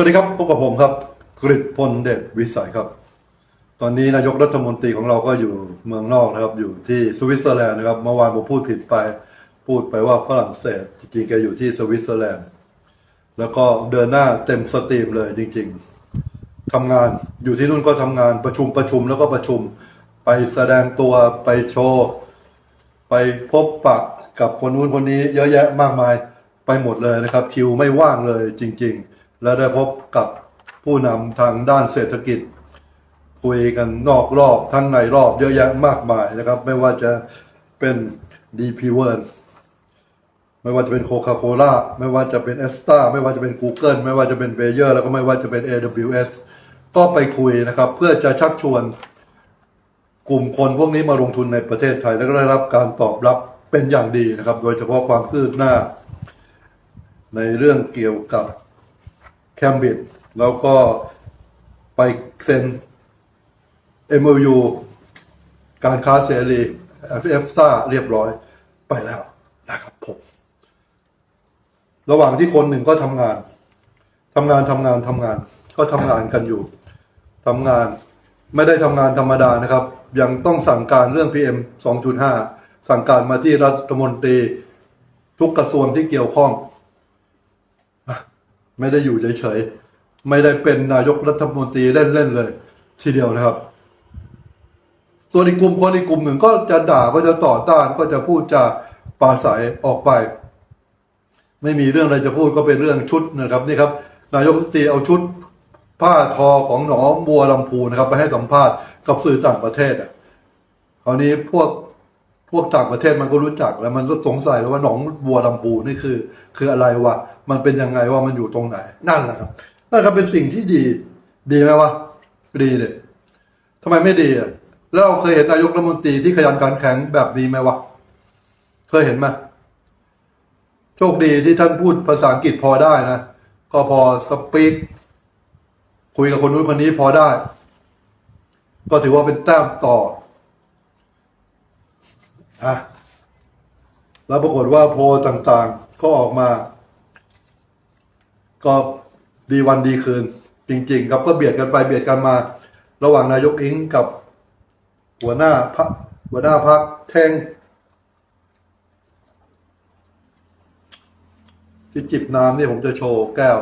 วัสดีครับพบกับผมครับกริพลเดชวิสัยครับ ตอนนี้นายกรัฐมนตรีของเราก็อยู่เมืองนอกนะครับ อยู่ที่สวิตเซอร์แลนด์นะครับเมื่อวานผมพูดผิดไป พูดไปว่าฝรั่งเศสจริงๆแกอยู่ที่สวิตเซอร์แลนด์ แล้วก็เดินหน้าเต็มสตรีมเลยจริง ๆทำงานอยู่ที่นู่นก็ทำงานประชุมประชุมแล้วก็ประชุมไปแสดงตัวไปโชว์ไปพบปะกับคนนู้นคนนี้เยอะแยะมากมายไปหมดเลยนะครับคิวไม่ว่างเลยจริง ๆ และได้พบกับผู้นำทางด้านเศรษฐกิจ คุยกันนอกรอบทั้งในรอบเยอะแยะมากมายนะครับ ไม่ว่าจะเป็น DP World ไม่ว่าจะเป็นโคคาโคล่าไม่ว่าจะเป็นเอสตาไม่ว่าจะเป็น Google ไม่ว่าจะเป็นเบเยอร์แล้วก็ไม่ว่าจะเป็น AWS ก็ไปคุยนะครับ เพื่อจะชักชวนกลุ่มคนพวกนี้มาลงทุนในประเทศไทย แล้วก็ได้รับการตอบรับเป็นอย่างดีนะครับ โดยเฉพาะความคืบหน้า ในเรื่องเกี่ยวกับ แคมบริดแล้วก็ไปเซ็น MOU การค้าเสรี FF s t a เรียบร้อยไปแล้วนะครับผม ระหว่างที่คนหนึ่งก็ทำงานทำงานทำงานทำงาน ก็ทำงานกันอยู่ทำงานไม่ได้ทำงานธรรมดานะครับ ยังต้องสั่งการเรื่อง PM 2.5 สั่งการมาที่รัฐมนตรีทุกกระทรวงที่เกี่ยวข้อง ไม่ได้อยู่เฉยๆ ไม่ได้เป็นนายกรัฐมนตรีเล่นๆเลย ทีเดียวนะครับ ส่วนอีกกลุ่มคนอีกกลุ่มหนึ่งก็จะด่าก็จะต่อต้านก็จะพูดจะปาศัยออกไป ไม่มีเรื่องอะไรจะพูดก็เป็นเรื่องชุดนะครับนี่ครับ นายกรัฐมนตรีเอาชุดผ้าทอของหนองบัวลำพูนะครับ ไปให้สัมภาษณ์กับสื่อต่างประเทศอะคราวนี้พวก พวกต่างประเทศมันก็รู้จักแล้วมันก็สงสัยแล้วว่าหนองบัวลำพูนี่คือ คืออะไรวะมันเป็นยังไงว่ามันอยู่ตรงไหน นั่นแหละครับนั่นก็เป็นสิ่งที่ดี ดีไหมวะดีเลยทำไมไม่ดีอะแล้วเราเคยเห็นนายกรัฐมนตรีที่ขยันขันแข็งแบบนี้ไหมวะเคยเห็นไหมโชคดีที่ท่านพูดภาษาอังกฤษพอได้นะก็พอสปีกคุยกับคนนู้นคนนี้พอได้ ก็ถือว่าเป็นแต้มต่อ อะแล้วปรากฏว่าโพลต่างๆ ก็ออกมา ก็ดีวันดีคืน จริง ๆ ครับก็เบียดกันไปเบียดกันมา ระหว่างนายกอิงกับ หัวหน้าพักหัวหน้าพักแท่งที่จิบน้ำนี่ผมจะโชว์แก้ว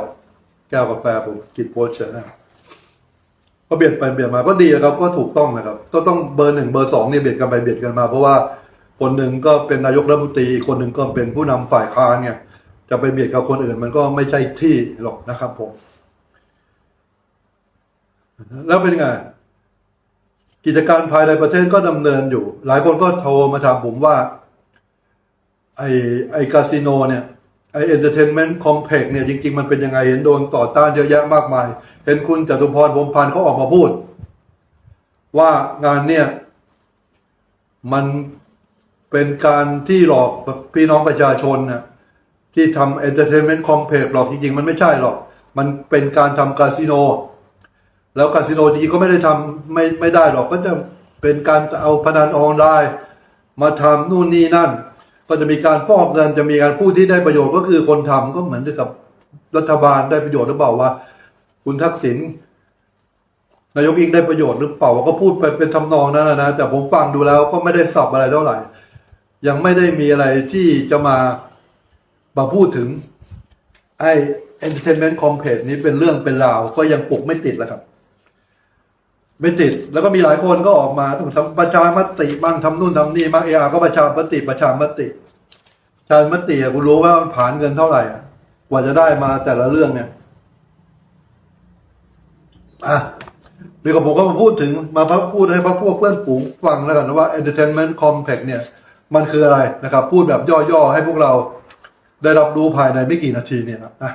แก้วกาแฟผมกินโพสเชอร์นะก็เบียดไปเบียดมาก็ดีนะครับ ก็ถูกต้องนะครับ ก็ต้องเบอร์หนึ่งเบอร์สองเนี่ยเบียดกันไปเบียดกันมา เพราะว่า คนหนึ่งก็เป็นนายกรัฐมนตรีคนหนึ่งก็เป็นผู้นำฝ่ายค้านเนี่ยจะไปเบียดกับคนอื่นมันก็ไม่ใช่ที่หรอกนะครับผม แล้วเป็นไงกิจการภายในประเทศก็ดำเนินอยู่ หลายคนก็โทรมาถามผมว่า ไอไอคาสิโนเนี่ยไอเอนเตอร์เทนเมนต์คอมเพล็กเนี่ยจริง ๆ มันเป็นยังไง เห็นโดนต่อต้านเยอะแยะมากมาย เห็นคุณจตุพรพรมพันธ์เขาออกมาพูด ว่างานเนี่ย มัน เป็นการที่หลอกพี่น้องประชาชนนะที่ทำเอนเตอร์เทนเมนต์คอมเพล็กซ์หรอกจริงๆ มันไม่ใช่หรอก มันเป็นการทำคาสิโน แล้วคาสิโนจริงๆก็ไม่ได้ทำไม่ไม่ได้หรอกก็จะเป็นการเอาพนันออนไลน์ มาทำนู่นนี่นั่น ก็จะมีการฟอกเงินจะมีการผู้ที่ได้ประโยชน์ก็คือคนทำก็เหมือนกับรัฐบาลได้ประโยชน์หรือเปล่าว่า คุณทักษิณนายกอิงได้ประโยชน์หรือเปล่าก็พูดไปเป็นทำนองนั้นนะนะแต่ผมฟังดูแล้วก็ไม่ได้สับอะไรเท่าไหร่ ยังไม่ได้มีอะไรที่จะมามาพูดถึง ไอ้ entertainment complex นี้เป็นเรื่องเป็นราว ก็ยังปลุกไม่ติดแล้วครับ ไม่ติด แล้วก็มีหลายคนก็ออกมาต้องทำประชามติบ้างทำนู่นทำนี่บ้างเออาก็ประชามติประชามติประชามติอะคุณรู้ว่ามันผ่านเงินเท่าไหร่อะกว่าจะได้มาแต่ละเรื่องเนี่ยอะเดี๋ยวกับผมก็มาพูดถึงมาพักพูดให้พักพวกเพื่อนฝูงฟังแล้วกันว่า entertainment complex เนี่ย มันคืออะไรนะครับ พูดแบบย่อๆให้พวกเราได้รับรู้ภายในไม่กี่นาทีเนี่ยนะ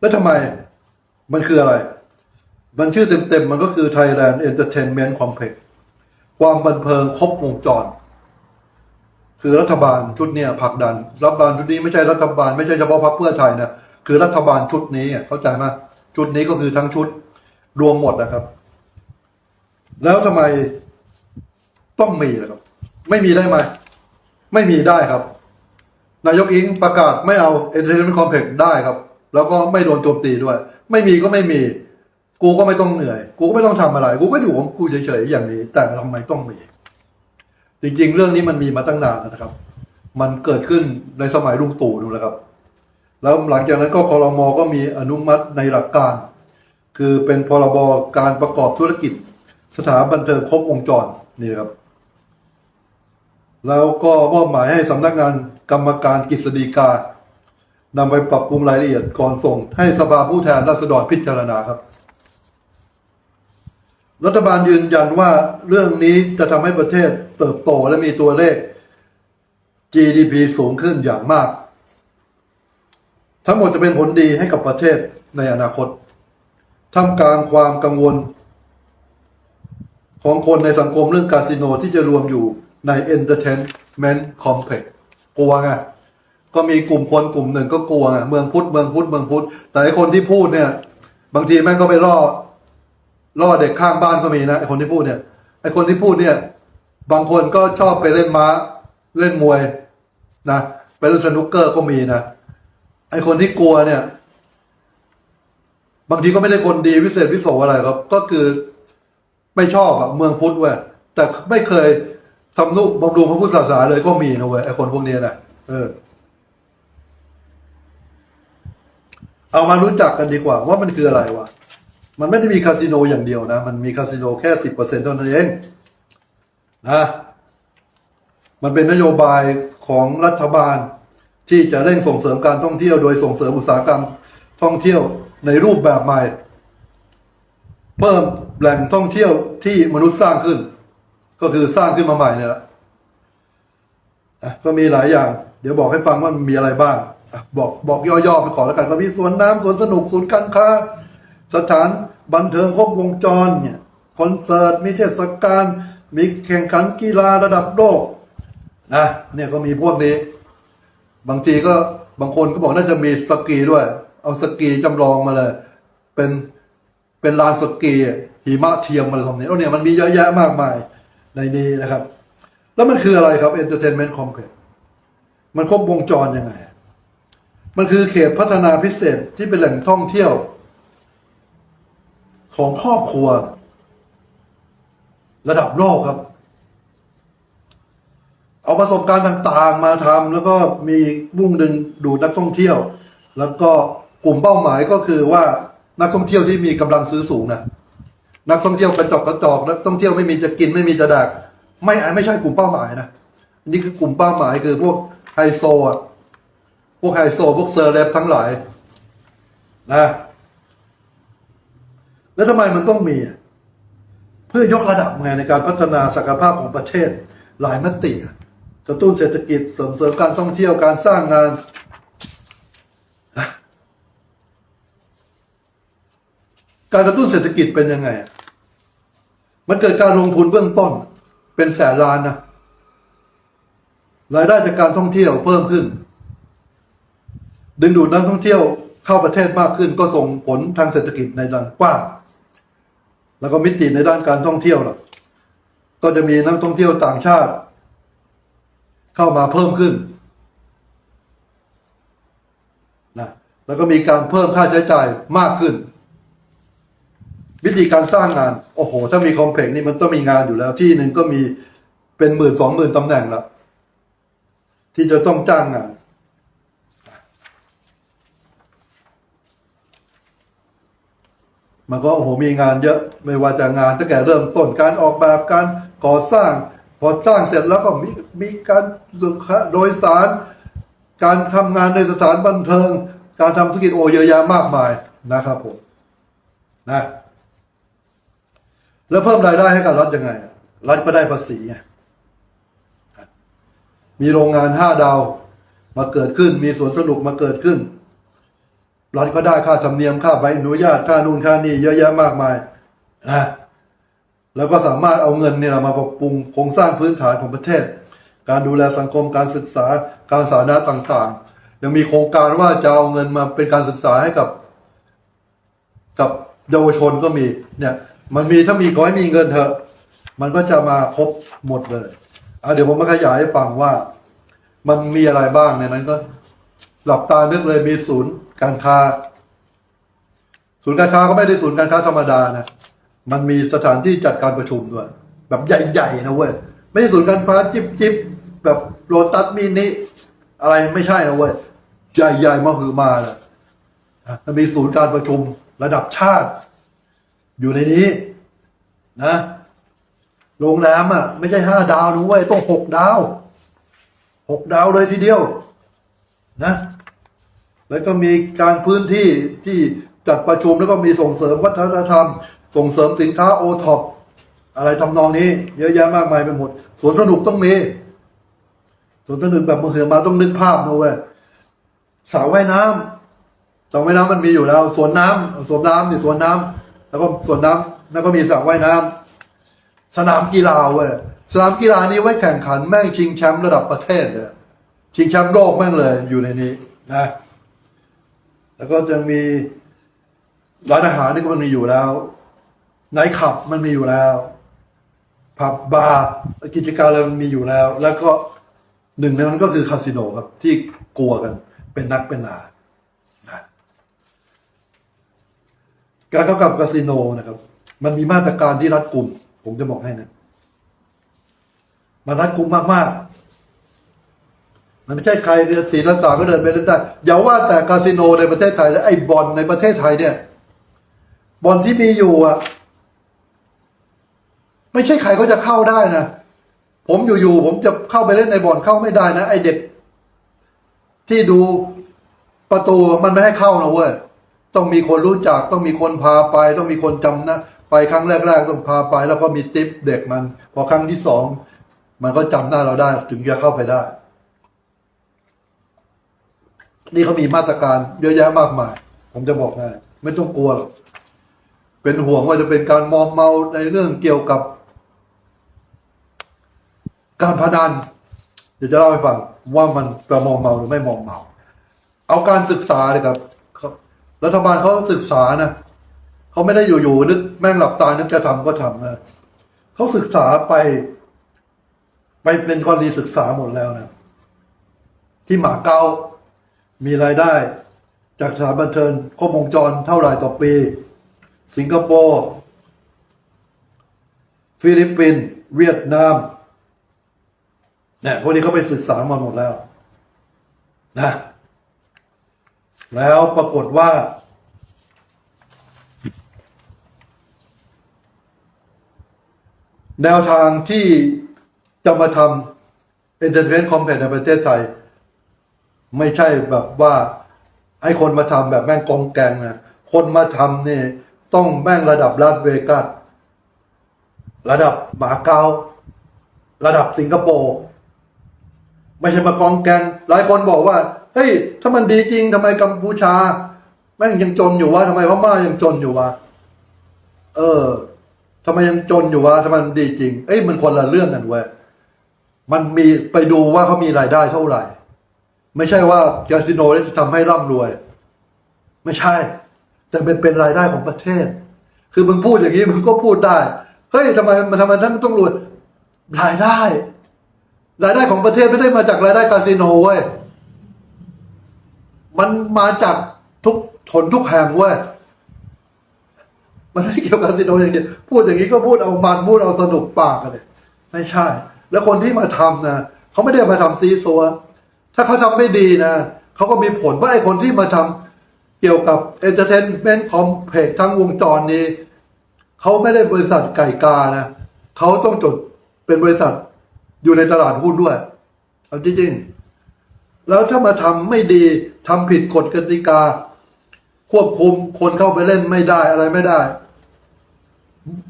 แล้วทำไมมันคืออะไร มันชื่อเต็มๆ มันก็คือ Thailand Entertainment Complex ความบันเทิงครบวงจร คือรัฐบาลชุดเนี้ยผลักดัน รัฐบาลชุดนี้ไม่ใช่รัฐบาลไม่ใช่เฉพาะพรรคเพื่อไทยนะคือรัฐบาลชุดนี้เข้าใจไหมชุดนี้ก็คือทั้งชุดรวมหมดนะครับ แล้วทำไม ต้องมีล่ะครับ ไม่มีได้ไหมไม่มีได้ครับ นายกอิงประกาศไม่เอา entertainment complex ได้ครับ แล้วก็ไม่โดนโจมตีด้วย ไม่มีก็ไม่มี กูก็ไม่ต้องเหนื่อย กูก็ไม่ต้องทำอะไร กูก็อยู่ของกูเฉยๆอย่างนี้ แต่ทำไมต้องมี จริงๆ เรื่องนี้มันมีมาตั้งนานนะครับ มันเกิดขึ้นในสมัยลุงตู่ดูแลครับ แล้วหลังจากนั้นก็คอรมอก็มีอนุมัติในหลักการ คือเป็นพรบการประกอบธุรกิจ สถาบันเทิงครบวงจรนี่นะครับ แล้วก็มอบหมายให้สำนักงานกรรมการกฤษฎีกานำไปปรับปรุงรายละเอียดก่อนส่ง ให้สภาผู้แทนราษฎรพิจารณาครับ รัฐบาลยืนยันว่าเรื่องนี้จะทำให้ประเทศเติบโตและมีตัวเลข GDP สูงขึ้นอย่างมาก ทั้งหมดจะเป็นผลดีให้กับประเทศในอนาคตท่ามกลางความกังวล ของคนในสังคมเรื่องคาสิโนที่จะรวมอยู่ ใน Entertainment Complex กลัวไงก็มีกลุ่มคนกลุ่มหนึ่งก็กลัวไงเมืองพุทธเมืองพุทธเมืองพุทธแต่ไอคนที่พูดเนี่ย บางทีแม่งก็ไปล่อล่อเด็กข้างบ้านก็มีนะไอคนที่พูดเนี่ยไอคนที่พูดเนี่ย บางคนก็ชอบไปเล่นม้า เล่นมวยนะไปเล่นสนุกเกอร์ก็มีนะไอคนที่กลัวเนี่ย บางทีก็ไม่ได้คนดีวิเศษวิโสอะไรครับ ก็คือไม่ชอบอะเมืองพุทธเว้ยแต่ไม่เคย ทำนุบำรุงพระพุทธศาสนาเลยก็มีนะเว้ยไอคนพวกนี้นะเออ เอามารู้จักกันดีกว่า ว่ามันคืออะไรวะมันไม่ได้มีคาสิโนอย่างเดียวนะ มันมีคาสิโนแค่สิบเปอร์เซ็นต์เท่านั้นเองนะมันเป็นนโยบายของรัฐบาลที่จะเร่งส่งเสริมการท่องเที่ยวโดยส่งเสริมอุตสาหกรรมท่องเที่ยวในรูปแบบใหม่ เพิ่มแหล่งท่องเที่ยวที่มนุษย์สร้างขึ้น ก็คือสร้างขึ้นมาใหม่เนี่ยแหละอะก็มีหลายอย่าง เดี๋ยวบอกให้ฟังว่ามันมีอะไรบ้างบอกบอกย่อๆไปขอแล้วกันก็มีสวนน้ำสวนสนุกศูนย์การค้า สถานบันเทิงครบวงจรเนี่ยคอนเสิร์ตมีเทศกาลมีแข่งขันกีฬาระดับโลกนะเนี่ยก็มีพวกนี้ บางทีก็บางคนก็บอกน่าจะมีสกีด้วย เอาสกีจำลองมาเลย เป็นเป็นลานสกีหิมะเทียมอะไรทำนี้โอ้เนี่ยมันมีเยอะแยะมากมาย ในนี้นะครับ แล้วมันคืออะไรครับ Entertainment Complex มันครบวงจรยังไง มันคือเขตพัฒนาพิเศษที่เป็นแหล่งท่องเที่ยว ของครอบครัว ระดับโลกครับ เอาประสบการณ์ต่างๆ มาทำแล้วก็มีมุ่งดึงดูดนักท่องเที่ยว แล้วก็กลุ่มเป้าหมายก็คือว่านักท่องเที่ยวที่มีกำลังซื้อสูงนะ นักท่องเที่ยวกระจอกกระจอกนักท่องเที่ยวไม่มีจะกินไม่มีจะแดกไม่ไม่ใช่กลุ่มเป้าหมายนะนี่คือกลุ่มเป้าหมายคือพวกไฮโซอะพวกไฮโซพวกเซอร์เลบทั้งหลายนะแล้วทำไมมันต้องมี เพื่อยกระดับไงในการพัฒนาศักยภาพของประเทศหลายมติกระตุ้นเศรษฐกิจเสริมเสริมการท่องเที่ยวการสร้างงานนะ การกระตุ้นเศรษฐกิจเป็นยังไง มันเกิดการลงทุนเบื้องต้น เป็นแสนล้านนะรายได้จากการท่องเที่ยวเพิ่มขึ้น ดึงดูดนักท่องเที่ยวเข้าประเทศมากขึ้น ก็ส่งผลทางเศรษฐกิจในด้านกว้างแล้วก็มิติในด้านการท่องเที่ยวล่ะ ก็จะมีนักท่องเที่ยวต่างชาติ เข้ามาเพิ่มขึ้นนะแล้วก็มีการเพิ่มค่าใช้จ่ายมากขึ้น วิธีการสร้างงาน โอ้โห ถ้ามีคอมเพล็กซ์นี่มันต้องมีงานอยู่แล้ว ที่หนึ่งก็มีเป็นหมื่นสองหมื่นตำแหน่งล้วที่จะต้องจ้างงาน มันก็โอ้โหมีงานเยอะไม่ว่าจะงานตั้งแต่เริ่มต้นการออกแบบการก่อสร้าง พอสร้างเสร็จแล้วก็มีมีการโดยสาร การทำงานในสถานบันเทิง การทำธุรกิจโอเยอะแยะมากมายนะครับผมนะ แล้วเพิ่มรายได้ให้กับรัฐยังไง รัฐก็ได้ภาษีไงมีโรงงานห้าดาวมาเกิดขึ้น มีสวนสนุกมาเกิดขึ้น รัฐก็ได้ค่าธรรมเนียมค่าใบอนุญาตค่านู่นค่านี่เยอะแยะมากมายนะแล้วก็สามารถเอาเงินเนี่ยมาปรับปรุงโครงสร้างพื้นฐานของประเทศ การดูแลสังคมการศึกษาการสาธารณะต่าง ๆ ยังมีโครงการว่าจะเอาเงินมาเป็นการศึกษาให้กับ กับเยาวชนก็มีเนี่ย มันมีถ้ามีขอให้มีเงินเถอะ มันก็จะมาครบหมดเลยอะเดี๋ยวผมมาขยายให้ฟังว่า มันมีอะไรบ้างในนั้นก็ หลับตานึกเลยมีศูนย์การค้า ศูนย์การค้าก็ไม่ได้ศูนย์การค้าธรรมดานะมันมีสถานที่จัดการประชุมด้วย แบบใหญ่ๆนะเว้ยไม่ใช่ศูนย์การค้าจิ๊บจิบแบบโลตัสมินิอะไรไม่ใช่นะเว้ยใหญ่ๆมาคือมานะมันมีศูนย์การประชุมระดับชาติ อยู่ในนี้ นะโรงแรมอะ ไม่ใช่ห้าดาวนะเว้ยต้องหกดาวหกดาวเลยทีเดียว นะ แล้วก็มีการพื้นที่ที่จัดประชุมแล้วก็มีส่งเสริมวัฒนธรรม ส่งเสริมสินค้าโอท็อปอะไรทำนองนี้ เยอะแยะมากมายไปหมดสวนสนุกต้องมีสวนสนุกแบบมือเสือมาต้องนึกภาพนะเว้ยสระว่ายน้ำสระว่ายน้ำมันมีอยู่แล้วสวนน้ำสวนน้ำนี่สวนน้ำ แล้วก็สวนน้ำแล้วก็มีสระว่ายน้ำสนามกีฬาเว้ยสนามกีฬานี้ไว้แข่งขันแม่งชิงแชมป์ระดับประเทศเลยชิงแชมป์โลกแม่งเลยอยู่ในนี้นะแล้วก็จะมีร้านอาหารนี่ก็มันมีอยู่แล้วไนท์คลับมันมีอยู่แล้วผับบาร์กิจการอะไรมันมีอยู่แล้ว แล้วก็หนึ่งในนั้นก็คือคาสิโนครับที่กลัวกันเป็นนักเป็นหนานะ การกำกับคาสิโนนะครับ มันมีมาตรการที่รัดกุม ผมจะบอกให้นะมันรัดกุมมากๆ มันไม่ใช่ใครคือศรีรัตาก็เดินไปเล่นได้อย่าว่าแต่คาสิโนในประเทศไทยและไอ้บอลในประเทศไทยเนี่ยบอลที่มีอยู่อะ ไม่ใช่ใครก็จะเข้าได้นะผมอยู่ๆผมจะเข้าไปเล่นในบอนเข้าไม่ได้นะไอเด็ก ที่ดูประตูมันไม่ให้เข้านะเว้ย ต้องมีคนรู้จัก ต้องมีคนพาไป ต้องมีคนจำนะไปครั้งแรก ๆ ต้องพาไป แล้วก็มีติปเด็กมัน พอครั้งที่สองมันก็จำหน้าเราได้ ถึงจะเข้าไปได้ นี่เขามีมาตรการเยอะแยะมากมาย ผมจะบอกให้ไม่ต้องกลัวหรอกเป็นห่วงว่าจะเป็นการมอมเมาในเรื่องเกี่ยวกับ การพนันเดี๋ยวจะเล่าให้ฟังว่ามันจะมอมเมาหรือไม่มอมเมา เอาการศึกษาเลยครับ รัฐบาลเขาศึกษานะเขาไม่ได้อยู่ๆนึกแม่งหลับตานึกจะทำก็ทำนะเขาศึกษาไป ไปเป็นกรณีศึกษาหมดแล้วนะที่หมาเกามีรายได้ จากสถานบันเทิงครบวงจรเท่าไหร่ต่อปี สิงคโปร์ฟิลิปปินส์เวียดนามเนี่ยพวกนี้เขาไปศึกษามาหมดแล้ว นะ แล้วปรากฏว่า แนวทางที่จะมาทำ Entertainment Complex ในประเทศไทย ไม่ใช่แบบว่าให้คนมาทำแบบแม่งกองแกงนะคนมาทำเนี่ยต้องแม่งระดับลาสเวกัสระดับหมาเการะดับสิงคโปร์ ไม่ใช่มากองแกงหลายคนบอกว่า เฮ้ย ถ้ามันดีจริงทำไมกัมพูชาแม่งยังจนอยู่วะทำไมพม่ายังจนอยู่วะเออทำไมยังจนอยู่วะทำไมมันดีจริง เอ้ยมันคนละเรื่องกันเว้ยมันมีไปดูว่าเขามีรายได้เท่าไหร่ ไม่ใช่ว่าคาสิโนจะทำให้ร่ำรวย ไม่ใช่ แต่เป็นเป็นรายได้ของประเทศ คือมึงพูดอย่างนี้มึงก็พูดได้เฮ้ยทำไมมันทำไมท่านต้องรวยรายได้ รายได้ของประเทศไม่ได้มาจากรายได้คาสิโนเว้ย มันมาจากทุกทนทุกแห่งเว้ยมันไม่เกี่ยวกับคาสิโนอย่างเดียวพูดอย่างนี้ก็พูดเอามันพูดเอาสนุกปากกันเลยไม่ใช่ แล้วคนที่มาทำนะเขาไม่ได้มาทำซีซัวถ้าเขาทำไม่ดีนะเขาก็มีผลว่าไอ้คนที่มาทำเกี่ยวกับเอนเตอร์เทนเมนต์คอมเพล็กทั้งวงจรนี้เขาไม่ได้บริษัทไก่กานะเขาต้องจดเป็นบริษัทอยู่ในตลาดหุ้นด้วยเอาจริงๆ แล้วถ้ามาทำไม่ดีทำผิดกฎกติกา ควบคุมคนเข้าไปเล่นไม่ได้อะไรไม่ได้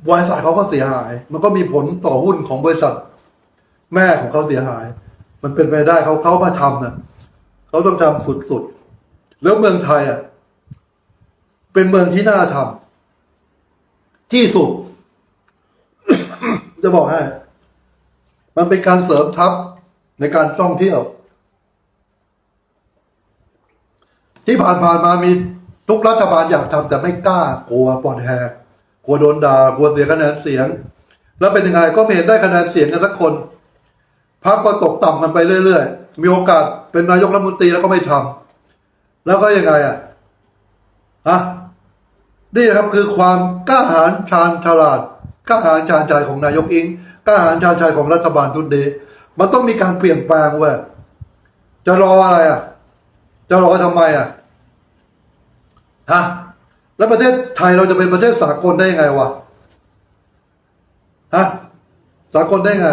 บริษัทเขาก็เสียหาย มันก็มีผลต่อหุ้นของบริษัท แม่ของเขาเสียหาย มันเป็นไปได้เขาเขามาทำนะเขาต้องทำสุดๆ แล้วเมืองไทยอะเป็นเมืองที่น่าทำที่สุด จะบอกให้ มันเป็นการเสริมทัพในการท่องเที่ยว ที่ผ่านๆมามีทุกรัฐบาลอยากทำแต่ไม่กล้ากลัวปอดแหกกลัวโดนด่ากลัวเสียคะแนนเสียง แล้วเป็นยังไงก็ไม่เห็นได้คะแนนเสียงกันสักคนพรรคก็ตกต่ำกันไปเรื่อยๆ มีโอกาสเป็นนายกรัฐมนตรีแล้วก็ไม่ทำแล้วก็ยังไงอะฮะนี่ครับคือความกล้าหาญชาญฉลาดกล้าหาญชาญชัยของนายกอิงกล้าหาญชาญชัยของรัฐบาลทุนเดมันต้องมีการเปลี่ยนแปลงเว้ยจะรออะไรอะ จะรอทำไมอะฮะแล้วประเทศไทยเราจะเป็นประเทศสากลได้ยังไงวะฮะสากลได้ไง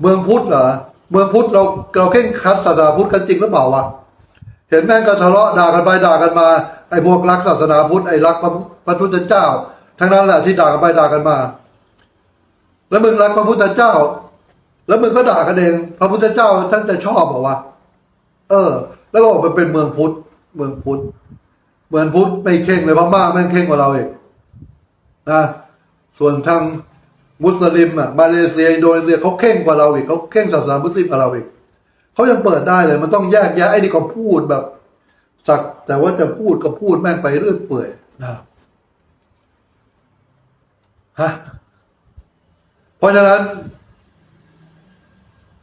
เมืองพุทธเหรอเมืองพุทธเราเราเข่งคัดศาสนาพุทธกันจริงหรือเปล่าวะเห็นแม่งก็ทะเลาะด่ากันไปด่ากันมาไอ้พวกรักศาสนาพุทธไอ้รักพระพระพุทธเจ้า ทั้งนั้นแหละที่ด่ากันไปด่ากันมา แล้วมึงรักพระพุทธเจ้า แล้วมึงก็ด่ากันเอง พระพุทธเจ้าท่านจะชอบเหรอวะเออ แล้วก็บอกมันเป็นเมืองพุทธเมืองพุทธเมืองพุทธไม่เข่งเลยพม่าแม่งเข่งกว่าเราอีกนะส่วนทางมุสลิมอะมาเลเซียอินโดนีเซียเขาเข่งกว่าเราอีกเขาเข่งศาสนามุสลิมกว่าเราอีกเขายังเปิดได้เลย มันต้องแยกแยะไอ้นี่ก็พูดแบบสักแต่ว่าจะพูดก็พูดแม่งไปเรื่อยเปื่อยนะฮะเพราะฉะนั้น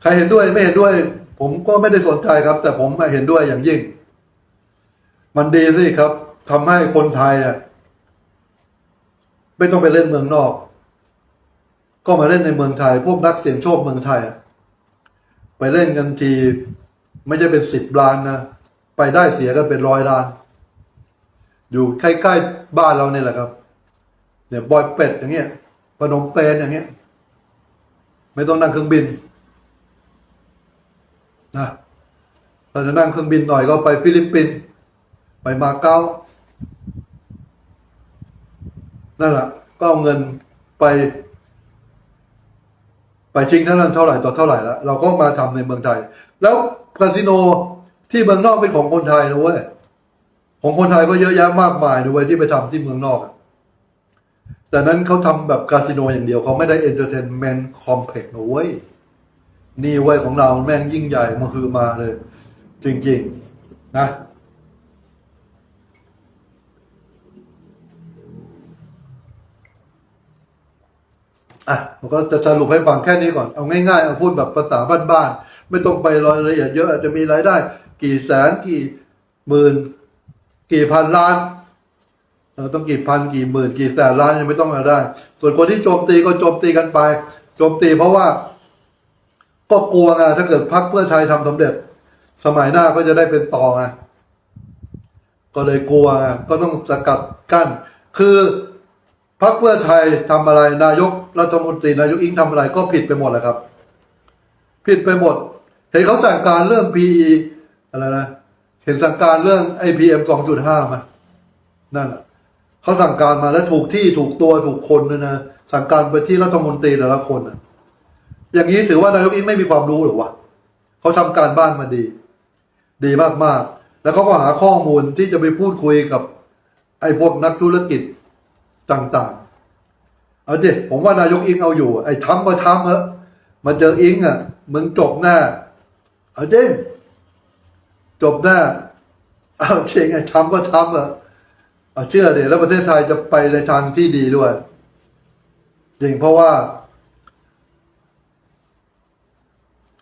ใครเห็นด้วยไม่เห็นด้วย ผมก็ไม่ได้สนใจครับ แต่ผมเห็นด้วยอย่างยิ่ง มันดีสิครับทำให้คนไทยอะไม่ต้องไปเล่นเมืองนอก ก็มาเล่นในเมืองไทย พวกนักเสี่ยงโชคเมืองไทยอะไปเล่นกันทีไม่ใช่เป็นสิบล้านนะไปได้เสียกันเป็นร้อยล้าน อยู่ใกล้ๆบ้านเราเนี่ยแหละครับ เนี่ยบอยเป็ดอย่างเงี้ยพนมเปญอย่างเงี้ย ไม่ต้องนั่งเครื่องบิน นะเราจะนั่งเครื่องบินหน่อยก็ไปฟิลิปปินส์ไปมาเก๊านั่นแหละก็เอาเงินไป ไปชิงเท่านั้นเท่าไหร่ต่อเท่าไหร่แล้วเราก็มาทำในเมืองไทย แล้วคาสิโนที่เมืองนอกเป็นของคนไทยนะเว้ยของคนไทยก็เยอะแยะมากมายนะเว้ยที่ไปทำที่เมืองนอก แต่นั้นเขาทำแบบคาสิโนอย่างเดียวเขาไม่ได้เอนเตอร์เทนเมนต์คอมเพล็กซ์นะเว้ย นี่เว้ยของเราแม่งยิ่งใหญ่มาคือมาเลย จริง ๆ นะอะผมก็จะสรุปให้ฟังแค่นี้ก่อน เอาง่ายๆ เอาพูดแบบภาษาบ้านๆ ไม่ต้องไปรายละเอียดเยอะอาจจะมีรายได้ กี่แสนกี่หมื่น กี่พันล้านเออต้องกี่พันกี่หมื่น กี่แสนล้านยังไม่ต้องมาได้ ส่วนคนที่โจมตีก็โจมตีกันไป โจมตีเพราะว่า ก็กลัวไงถ้าเกิดพรรคเพื่อไทยทำสำเร็จ สมัยหน้าก็จะได้เป็นต่อไงก็เลยกลัวไงก็ต้องสกัดกั้น คือพรรคเพื่อไทยทำอะไร นายกรัฐมนตรีนายกอิงทำอะไร ก็ผิดไปหมดแหละครับ ผิดไปหมด เห็นเขาสั่งการเรื่อง PE อะไรนะเห็นสั่งการเรื่อง IPM สองจุดห้ามานั่นแหละเขาสั่งการมาแล้วถูกที่ถูกตัวถูกคนเลยนะสั่งการไปที่รัฐมนตรีแต่ละคนนะ อย่างนี้ถือว่านายกอิงไม่มีความรู้หรือวะเขาทำการบ้านมาดี ดีมากๆ แล้วเขาก็หาข้อมูลที่จะไปพูดคุยกับ ไอ้พวกนักธุรกิจต่างๆ เอาจิผมว่านายกอิงเอาอยู่ ไอ้ทำก็ทำเถอะมาเจออิงอะมึงจบแน่เอาจริจบแน่เอาจริงไอ้ทำก็ทำเถอะเอาเชื่อเดี๋ยวแล้วประเทศไทยจะไปในทางที่ดีด้วยจริงเพราะว่า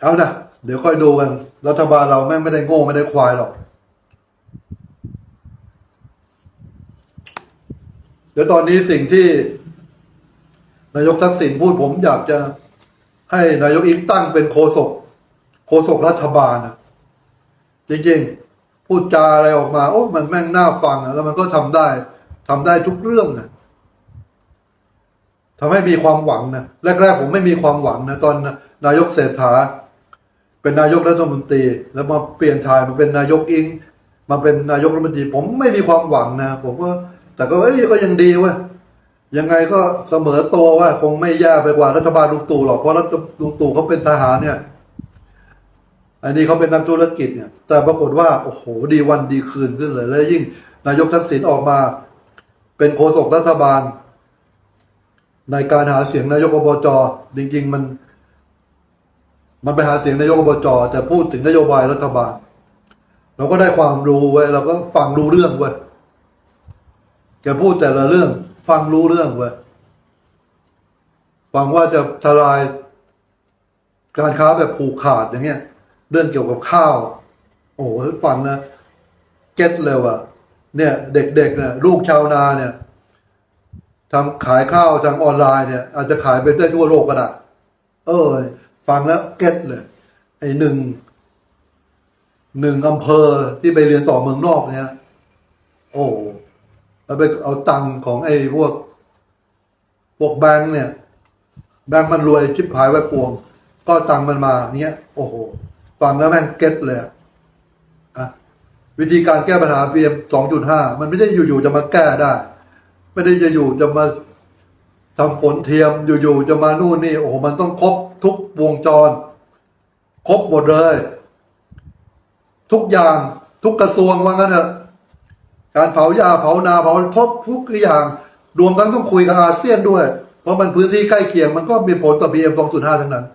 เอานะเดี๋ยวค่อยดูกัน รัฐบาลเราแม่งไม่ได้โง่ไม่ได้ควายหรอก เดี๋ยวตอนนี้สิ่งที่ นายกทักษิณพูดผมอยากจะให้นายกอิงตั้งเป็นโฆษกโฆษกรัฐบาลนะจริงๆ พูดจาอะไรออกมา โอ้ มันแม่งน่าฟังอะแล้วมันก็ทำได้ทำได้ทุกเรื่องนะทำให้มีความหวังนะแรกๆผมไม่มีความหวังนะตอนนายกเศรษฐา เป็นนายกรัฐมนตรี แล้วมาเปลี่ยนทายมาเป็นนายกอิง มาเป็นนายกรัฐมนตรี ผมไม่มีความหวังนะ ผมก็แต่ก็เอ้ยก็ยังดีเว้ยยังไงก็เสมอตัวว่าคงไม่แย่ไปกว่ารัฐบาลลุงตู่หรอกเพราะรัฐลุงตู่เขาเป็นทหารเนี่ย อันนี้เขาเป็นนักธุรกิจเนี่ย แต่ปรากฏว่าโอ้โหดีวันดีคืนขึ้นเลย แล้วยิ่งนายกทักษิณออกมา เป็นโฆษกรัฐบาล ในการหาเสียงนายกอบจจริง ๆ มัน มันไปหาเสียงนายกอบจแต่พูดถึงนโยบายรัฐบาล เราก็ได้ความรู้ไว้เราก็ฟังรู้เรื่องเว้ยแกพูดแต่ละเรื่อง ฟังรู้เรื่องเว้ยฟังว่าจะทลายการค้าแบบผูกขาดอย่างเงี้ย เรื่องเกี่ยวกับข้าว โอ้โหฟังนะเก็ตเลยว่ะเนี่ย เด็กๆเนี่ยลูกชาวนาเนี่ยทำขายข้าวทางออนไลน์เนี่ย อาจจะขายไปได้ทั่วโลกก็ได้เออ ฟังแล้วเก็ตเลย ไอ้หนึ่งหนึ่งอำเภอที่ไปเรียนต่อเมืองนอกเนี่ย โอ้แล้วไปเอาตังค์ของไอ้พวก พวกแบงค์เนี่ย แบงค์มันรวยชิบหายไว้ปวง ก็ตังค์มันมาเนี้ย โอ้โห ฟังแล้วแม่งเก็ตเลยอะอะวิธีการแก้ปัญหา PM 2.5มันไม่ได้อยู่ๆจะมาแก้ได้ ไม่ได้จะอยู่จะมาทำฝนเทียมอยู่ๆจะมานู่นนี่ โอ้โห มันต้องครบ ทุกวงจร ครบหมดเลย ทุกอย่างทุกกระทรวงว่างั้นเถอะการเผายาเผานาเผาทบทุกอย่าง รวมทั้งต้องคุยกับอาเซียนด้วย เพราะมันพื้นที่ใกล้เคียงมันก็มีผลต่อ PM 2.5ทั้งนั้น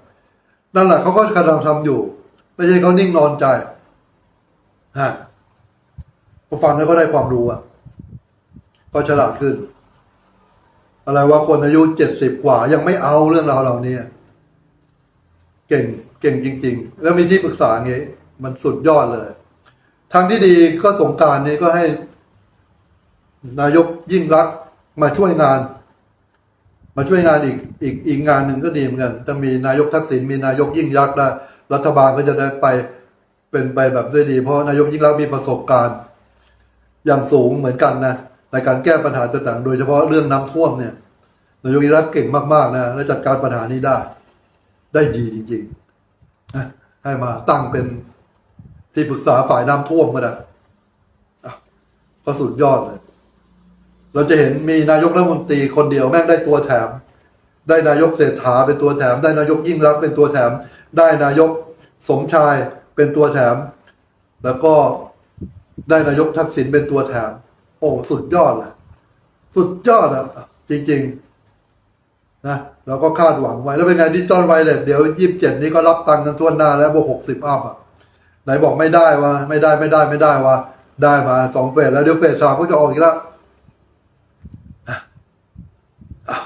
นั่นแหละเขาก็กำลังทำอยู่ ไม่ใช่เขานิ่งนอนใจฮะพอฟังแล้วก็ได้ความรู้อะ ก็ฉลาดขึ้น อะไรว่าคนอายุเจ็ดสิบกว่ายังไม่เอาเรื่องราวเหล่านี้ เก่งเก่งจริง ๆ แล้วมีที่ปรึกษาอย่างงี้มันสุดยอดเลย ทางที่ดีก็สงการนี้ก็ให้ นายกยิ่งรักมาช่วยงาน มาช่วยงานอีกอีกอีกงานหนึ่งก็ดีเหมือนกันถ้ามีนายกทักษิณมีนายกยิ่งรักษณ์ได้รัฐบาลก็จะได้ไปเป็นไปแบบด้วยดี เพราะนายกยิ่งรักมีประสบการณ์ อย่างสูงเหมือนกันนะในการแก้ปัญหาต่างๆ โดยเฉพาะเรื่องน้ำท่วมเนี่ย นายกยิ่งรักเก่งมากๆนะและจัดการปัญหานี้ได้ ได้ดีจริงๆให้มาตั้งเป็นที่ปรึกษาฝ่ายน้ำท่วมก็ได้ก็สุดยอดเลย เราจะเห็นมีนายกรัฐมนตรีคนเดียวแม่งได้ตัวแถม ได้นายกเศรษฐาเป็นตัวแถม ได้นายกยิ่งรักเป็นตัวแถม ได้นายกสมชายเป็นตัวแถม แล้วก็ได้นายกทักษิณเป็นตัวแถม โอ้สุดยอดเลยสุดยอดอะจริง ๆ นะ เราก็คาดหวังไว้ แล้วเป็นไงดิจิตอลไวเลสเดี๋ยวยี่สิบเจ็ดนี้ก็รับตังค์กันทั่วหน้าแล้วบวกหกสิบอัพอะไหนบอกไม่ได้วะไม่ได้ไม่ได้ไม่ได้วะได้มาสองเฟสแล้วเดี๋ยวเฟสสามก็จะออกอีกแล้วอะ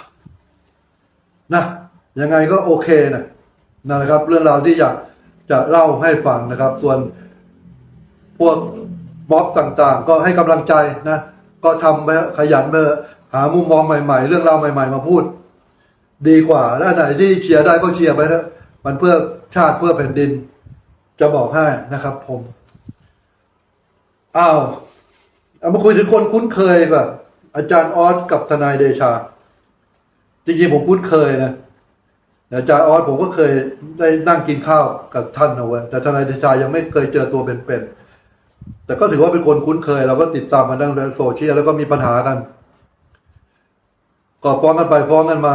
นะยังไงก็โอเคนะนั่นแหละครับ เรื่องราวที่อยากจะเล่าให้ฟังนะครับ ส่วนพวกม็อบต่างๆ ก็ให้กำลังใจนะ ก็ทำไปขยันไปหามุมมองใหม่ ๆ เรื่องราวใหม่ ๆ มาพูด ดีกว่าและอันไหนที่เชียร์ได้ก็เชียร์ไปเถอะมันเพื่อชาติเพื่อแผ่นดิน จะบอกให้นะครับ ผมอ้าวเอามาคุยถึงคนคุ้นเคยแบบอาจารย์ออสกับทนายเดชา จริงๆผมคุ้นเคยนะอาจารย์ออสผมก็เคยได้นั่งกินข้าวกับท่านเอาไว้แต่ทนายเดชายังไม่เคยเจอตัวเป็นๆแต่ก็ถือว่าเป็นคนคุ้นเคย เราก็ติดตามมาตั้งแต่โซเชียลแล้วก็มีปัญหากัน ก็ฟ้องกันไปฟ้องกันมา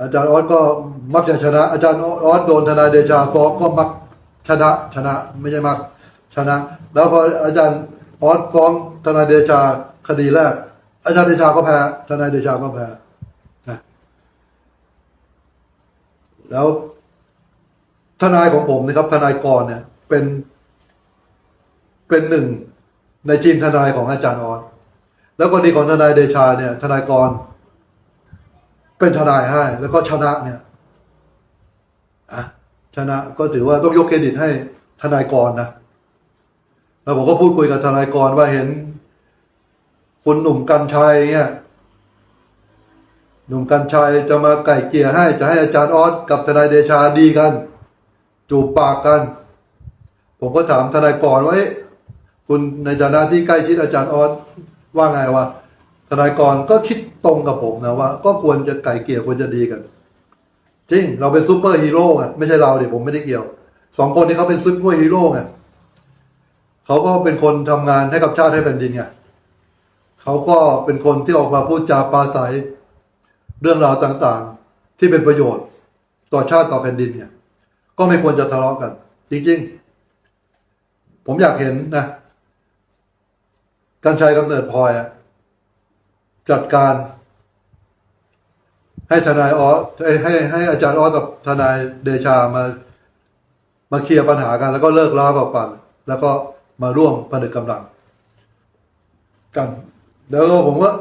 อาจารย์ออสก็มักจะชนะ อาจารย์ออสโดนทนายเดชาฟ้องก็มักชนะชนะไม่ใช่มักชนะ แล้วพออาจารย์ออสฟ้องทนายเดชาคดีแรก อาจารย์เดชาก็แพ้ทนายเดชาก็แพ้นะแล้วทนายของผมนะครับ ทนายกรเนี่ย เป็นเป็นหนึ่งในทีมทนายของอาจารย์ออสแล้วกรณีของทนายเดชาเนี่ย ทนายกร เป็นทนายให้ แล้วก็ชนะเนี่ยอะชนะก็ถือว่าต้องยกเครดิตให้ทนายกรนะแล้วผมก็พูดคุยกับทนายกรว่าเห็น คุณหนุ่มกัญชัยเนี่ยหนุ่มกัญชัยจะมาไก่เกี่ยให้จะให้อาจารย์ออสกับทนายเดชาดีกัน จูบปากกัน ผมก็ถามทนายกรว่าเอ๊ะคุณในฐานะที่ใกล้ชิดอาจารย์ออสว่าไงวะ ทนายกรก็คิดตรงกับผมนะว่า ก็ควรจะไก่เกลี่ยควรจะดีกัน จริง เราเป็นซูเปอร์ฮีโร่ไงไม่ใช่เราเดี๋ยวผมไม่ได้เกี่ยวสองคนนี้เขาเป็นซูเปอร์ฮีโร่ไงเขาก็เป็นคนทำงานให้กับชาติให้แผ่นดินไงเขาก็เป็นคนที่ออกมาพูดจาปราศัย เรื่องราวต่างๆ ที่เป็นประโยชน์ต่อชาติต่อแผ่นดินเนี่ย ก็ไม่ควรจะทะเลาะกัน จริง ๆ ผมอยากเห็นนะการชัยกำเนิดพลอยอะ จัดการ ให้ทนายออสให้ให้อาจารย์ออสกับทนายเดชามา มาเคลียร์ปัญหากัน แล้วก็เลิกล้ากับปันแล้วก็มาร่วมผนึกกำลัง กัน แล้วก็ผมว่า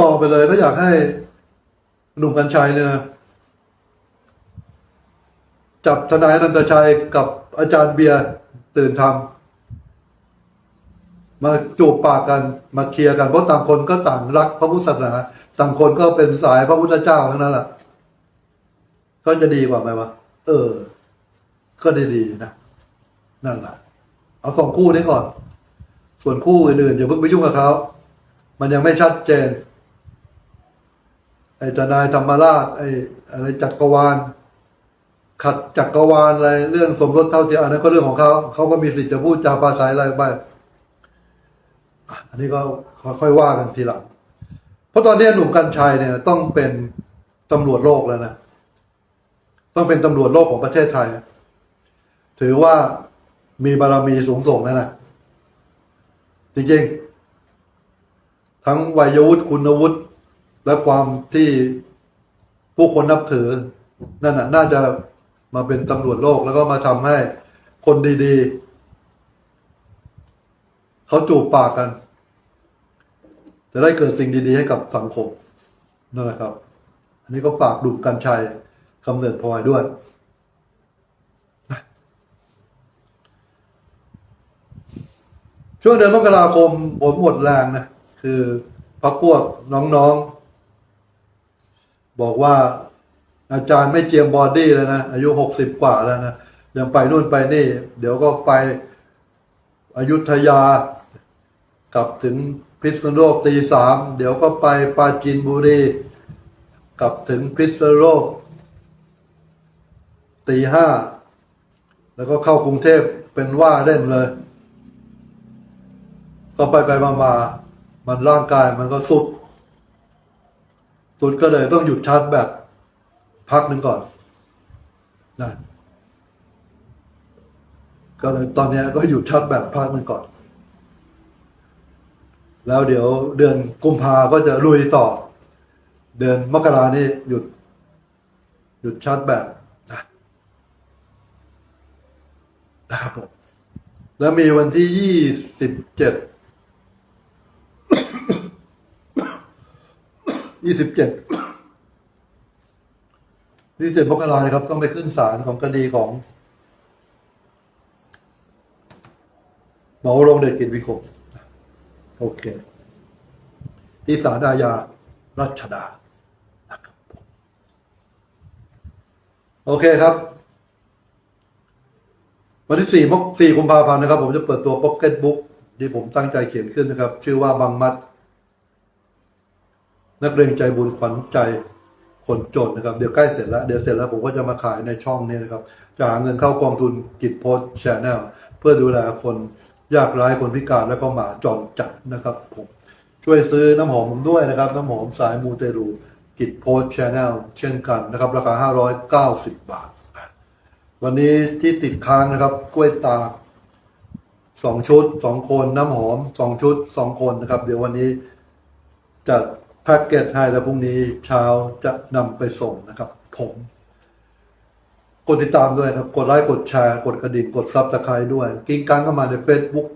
ต่อไปเลยก็อยากให้หนุ่มกัญชัยเนี่ยนะจับทนายนันตชัยกับอาจารย์เบียร์ตื่นทำ มาจูบปากกันมาเคลียร์กันเพราะต่างคนก็ต่างรักพระพุทธศาสนาต่างคนก็เป็นสายพระพุทธเจ้าทั้งนั้นแหละก็จะดีกว่าไหมวะเออ ก็ได้ดีนะนั่นแหละเอาสองคู่นี้ก่อน ส่วนคู่อื่นๆอย่าเพิ่งไปยุ่งกับเขามันยังไม่ชัดเจน ไอ้ทนายธรรมราช ไอ้อะไรจักรวาล ขัดจักรวาลอะไรเรื่องสมรสเท่าเทียมอันนั้นก็เรื่องของเขาเขาก็มีสิทธิ์จะพูดจาปราศัยอะไรไป อันนี้ก็ค่อยๆว่ากันทีหลังเพราะตอนนี้หนุ่มกัญชัยเนี่ยต้องเป็นตำรวจโลกแล้วนะ ต้องเป็นตำรวจโลกของประเทศไทย ถือว่ามีบารมีสูงส่งแล้วนะ จริงๆ ทั้งวัยวุฒิคุณวุฒิและความที่ผู้คนนับถือ นั่นน่ะ น่าจะมาเป็นตำรวจโลกแล้วก็มาทำให้คนดีๆ เขาจูบปากกัน จะได้เกิดสิ่งดีๆ ให้กับสังคมนั่นแหละครับ อันนี้ก็ฝากดุมกันชัยคำเนิดพลอยด้วย ช่วงเดือนมกราคมผมหมดแรงนะ คือพักพวกน้องๆ บอกว่าอาจารย์ไม่เจียมบอดี้เลยนะ อายุหกสิบกว่าแล้วนะ ยังไปนู่นไปนี่ เดี๋ยวก็ไปอยุธยา กลับถึงพิษณุโลกตีสามเดี๋ยวก็ไปปราจีนบุรีกลับถึงพิษณุโลกตีห้าแล้วก็เข้ากรุงเทพเป็นว่าเล่นเลย ก็ไปไปมามามันร่างกายมันก็สุด สุดก็เลยต้องหยุดชาร์จแบตพักหนึ่งก่อนนะก็เลยตอนนี้ก็หยุดชาร์จแบตพักหนึ่งก่อน แล้วเดี๋ยวเดือนกุมภาก็จะลุยต่อ เดือนมกรานี่หยุด หยุดชาร์จแบตนะนะครับผมแล้วมีวันที่ยี่สิบเจ็ดยี่สิบเจ็ดยี่สิบเจ็ดมกรานะครับ ต้องไปขึ้นศาลของคดีของหมอวรงเดชกิจวิคม โอเค ที่ศาลอาญารัชดานะครับโอเคครับ วันที่สี่มกสี่กุมภาพันธ์นะครับ ผมจะเปิดตัวพ็อกเก็ตบุ๊กที่ผมตั้งใจเขียนขึ้นนะครับ ชื่อว่าบังมัด นักเรียนใจบุญขวัญใจคนจนนะครับ เดี๋ยวใกล้เสร็จแล้ว เดี๋ยวเสร็จแล้วผมก็จะมาขายในช่องนี้นะครับ จะหาเงินเข้ากองทุนกิจโพสแชนแนลเพื่อดูแลคน ยากไร้คนพิการและก็หมาจรจัดนะครับผมช่วยซื้อน้ำหอมผมด้วยนะครับ น้ำหอมสายมูเตรูกิจโพสแชนแนลเช่นกันนะครับ ราคา 590 บาท วันนี้ที่ติดค้างนะครับ กล้วยตากสองชุดสองคนน้ำหอมสองชุดสองคนนะครับ เดี๋ยววันนี้จะแพ็กเกจให้แล้วพรุ่งนี้เช้าจะนำไปส่งนะครับ ผม กดติดตามด้วยครับ กดไลค์ กดแชร์ กดกระดิ่ง กดซับสไครต์ด้วย กิ้งกังเข้ามาใน Facebook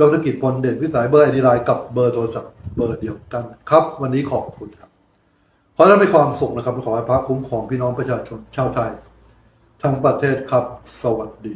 ดรกิจพลเด่นวิสัยเบอร์ไอดีไลน์กับเบอร์โทรศัพท์เบอร์เดียวกันครับ วันนี้ขอบคุณครับ ขอให้ท่านมีความสุขนะครับ ขอให้พระคุ้มครองพี่น้องประชาชนชาวไทย ทั้งประเทศครับ สวัสดี